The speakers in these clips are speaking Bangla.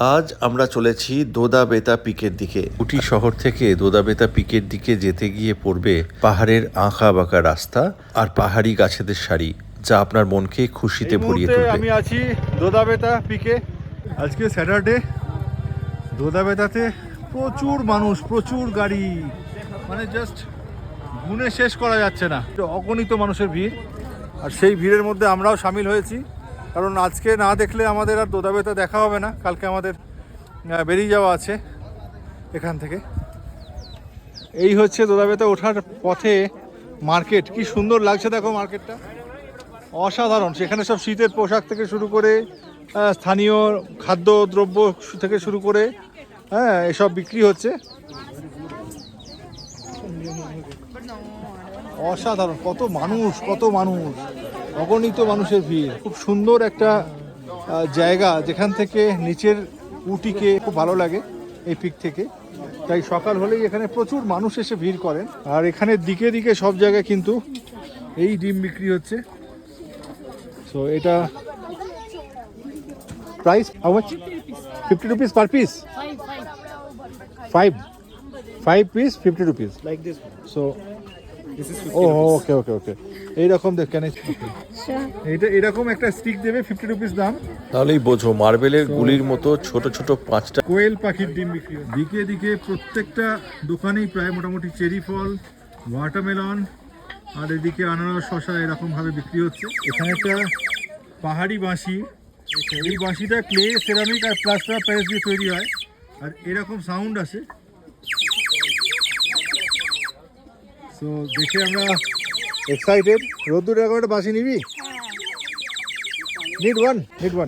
আজ আমরা চলেছি দোদাবেতা পিকের দিকে। উটি শহর থেকে দোদা বেতা পিকের দিকে যেতে গিয়ে পড়বে পাহাড়ের আঁকা বাঁকা রাস্তা আর পাহাড়ি গাছেদের সারি যা আপনার মনকে খুশিতে ভরিয়ে তুলবে। আমি আছি দোদাবেতা পিকে। আজকে স্যাটারডে। দোদাবেতাতে প্রচুর মানুষ প্রচুর গাড়ি। মানে জাস্ট গুনে শেষ করা যাচ্ছে না। অগণিত মানুষের ভিড়। আর সেই ভিড়ের মধ্যে আমরাও সামিল হয়েছি। কারণ আজকে না দেখলে আমাদের আর দোদা দোদাবেতা দেখা হবে না। কালকে আমাদের বেরিয়ে যাওয়া আছে এখান থেকে। এই হচ্ছে দোদাবেতা ওঠার পথে মার্কেট। কি সুন্দর লাগছে দেখো মার্কেটটা। অসাধারণ। সেখানে সব শীতের পোশাক থেকে শুরু করে স্থানীয় খাদ্য দ্রব্য থেকে শুরু করে হ্যাঁ এসব বিক্রি হচ্ছে। অসাধারণ কত মানুষ কত মানুষ। অগণিত মানুষের ভিড়। খুব সুন্দর একটা জায়গা যেখান থেকে নিচের উটিকে খুব ভালো লাগে এই পিক থেকে। তাই সকাল হলেই এখানে প্রচুর মানুষ এসে ভিড় করেন। আর এখানে দিকে দিকে সব জায়গায় কিন্তু এই ডিম বিক্রি হচ্ছে। সো এটা price how much fifty rupees per piece. Five five piece fifty rupees like this so this is 50 ও rupees. ওকে ওকে ওকে এইরকম দেখ কেন. এটা এরকম একটা স্টিক দেবে ফিফটি রুপিস দাম। তাহলেই বোঝো মার্বেলের গুলির মতো ছোট ছোট পাঁচটা কোয়েল পাখির ডিম বিক্রি দিকে দিকে প্রত্যেকটা দোকানেই প্রায় মোটামুটি চেরি ফল ওয়াটারমেলন আর এদিকে আনারস শশা এরকম ভাবে বিক্রি হচ্ছে। এখানে একটা পাহাড়ি বাঁশি। এই বাঁশিটা ক্লে সেরামিক আর প্লাস্টার প্যারিস দিয়ে তৈরি হয়। আর এরকম সাউন্ড আসে। সো দেখে আমরা এক্সাইটেড রোদ্দুর একটা বাঁশি নিবি?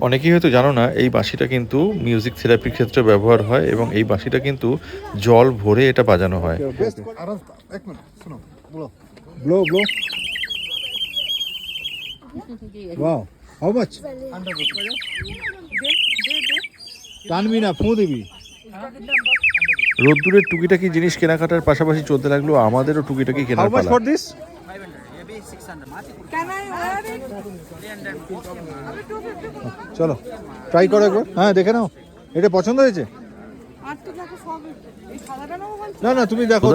অনেকেই হয়তো জানো না এই বাঁশিটা কিন্তু মিউজিক থেরাপির ক্ষেত্রে ব্যবহার হয় এবং এই বাঁশিটা কিন্তু জল ভরে এটা বাজানো হয়। Blow blow wow how much টানবি না ফু দিবি। রোদ্দুরের টুকিটাকি জিনিস কেনাকাটার পাশাপাশি চলতে লাগল আমাদেরও টুকিটাকি কেনার পালা। চলো ট্রাই করো একবার। হ্যাঁ দেখে নাও। এটা পছন্দ হয়েছে? না না তুমি দেখো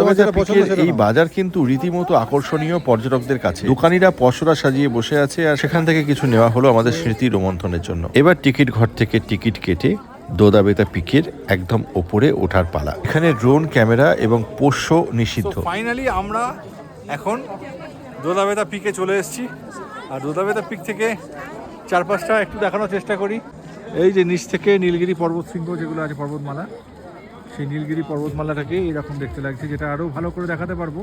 এই বাজার কিন্তু রীতিমতো আকর্ষণীয় পর্যটকদের কাছে। দোকানিরা পসরা সাজিয়ে বসে আছে আর সেখান থেকে কিছু নেওয়া হলো আমাদের স্মৃতি রোমন্থনের জন্য। এবার টিকিট ঘর থেকে টিকিট কেটে দোদাবেতা পিকের একদম ওপরে ওঠার পালা। এখানে ড্রোন, ক্যামেরা এবং পোষ্য নিষিদ্ধ। ফাইনালি আমরা এখন দোদাবেতা পিকে চলে এসেছি। আর দোদাবেতা পিক থেকে চারপাশটা একটু দেখানোর চেষ্টা করি। এই যে নিচ থেকে নীলগিরি পর্বত শৃঙ্গ যেগুলো আছে, পর্বতমালা, সেই নীলগিরি পর্বতমালাটাকে এরকম দেখতে লাগছে, যেটা আরও ভালো করে দেখাতে পারব।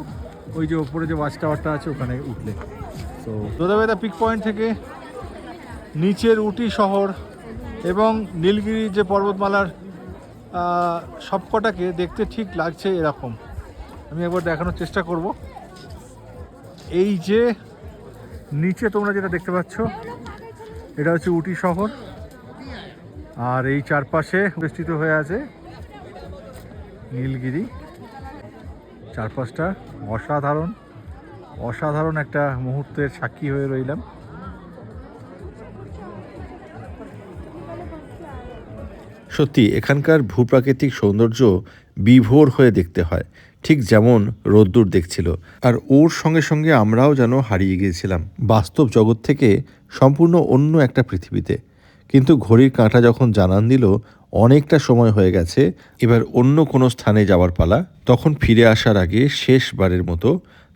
ওই যে ওপরে যে ওয়াচ টাওয়ারটা আছে, ওখানে উঠলে। তো দোদাবেতা পিক পয়েন্ট থেকে নিচের উটি শহর এবং নীলগিরি যে পর্বতমালার সবকটাকে দেখতে ঠিক লাগছে এরকম। আমি একবার দেখানোর চেষ্টা করব। এই যে নিচে তোমরা যেটা দেখতে পাচ্ছ, এটা হচ্ছে উটি শহর। আর এই চারপাশে বেষ্টিত হয়ে আছে নীলগিরি। চারপাশটা অসাধারণ অসাধারণ একটা মুহূর্তের সাক্ষী হয়ে রইলাম। সত্যি, এখানকার ভূপ্রাকৃতিক সৌন্দর্য বিভোর হয়ে দেখতে হয়, ঠিক যেমন রোদ্দুর দেখছিল। আর ওর সঙ্গে সঙ্গে আমরাও যেন হারিয়ে গিয়েছিলাম। বাস্তব জগৎ থেকে সম্পূর্ণ অন্য একটা পৃথিবীতে। কিন্তু ঘড়ির কাঁটা যখন জানান দিল, অনেকটা সময় হয়ে গেছে, এবার অন্য কোনো স্থানে যাওয়ার পালা, তখন ফিরে আসার আগে শেষবারের মতো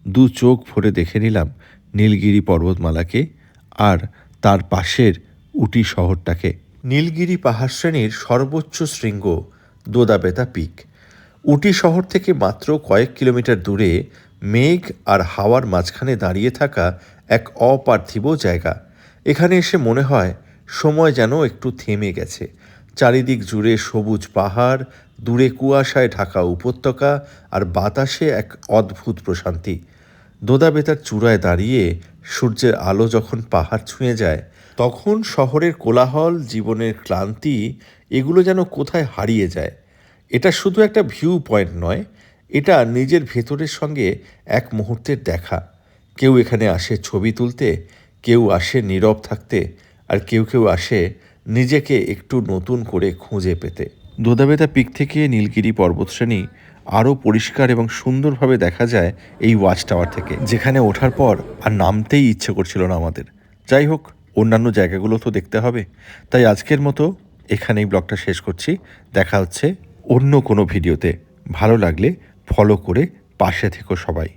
দু চোখ ভরে দেখে নিলাম নীলগিরি পর্বতমালাকে আর তার পাশের উটি শহরটাকে। নীলগিরি পাহাড় শ্রেণির সর্বোচ্চ শৃঙ্গ, দোদাবেতা পিক। উটি শহর থেকে মাত্র কয়েক কিলোমিটার দূরে মেঘ আর হাওয়ার মাঝখানে দাঁড়িয়ে থাকা এক অপার্থিব জায়গা। এখানে এসে মনে হয় সময় যেন একটু থেমে গেছে। চারিদিক জুড়ে সবুজ পাহাড়, দূরে কুয়াশায় ঢাকা উপত্যকা আর বাতাসে এক অদ্ভুত প্রশান্তি। দোদাবেতার চূড়ায় দাঁড়িয়ে সূর্যের আলো যখন পাহাড় ছুঁয়ে যায় তখন শহরের কোলাহল, জীবনের ক্লান্তি, এগুলো যেন কোথায় হারিয়ে যায়। এটা শুধু একটা ভিউ পয়েন্ট নয়, এটা নিজের ভেতরের সঙ্গে এক মুহূর্তের দেখা। কেউ এখানে আসে ছবি তুলতে, কেউ আসে নীরব থাকতে, আর কেউ কেউ আসে নিজেকে একটু নতুন করে খুঁজে পেতে। দোদাবেতা পিক থেকে নীলগিরি পর্বতশ্রেণী আরও পরিষ্কার এবং সুন্দরভাবে দেখা যায় এই ওয়াচ টাওয়ার থেকে, যেখানে ওঠার পর আর নামতেই ইচ্ছে করছিল না আমাদের। যাই হোক অন্যান্য জায়গাগুলো তো দেখতে হবে। তাই আজকের মতো এখানেই ব্লগটা শেষ করছি। দেখা হচ্ছে অন্য কোনো ভিডিওতে। ভালো লাগলে ফলো করে পাশে থেকো সবাই।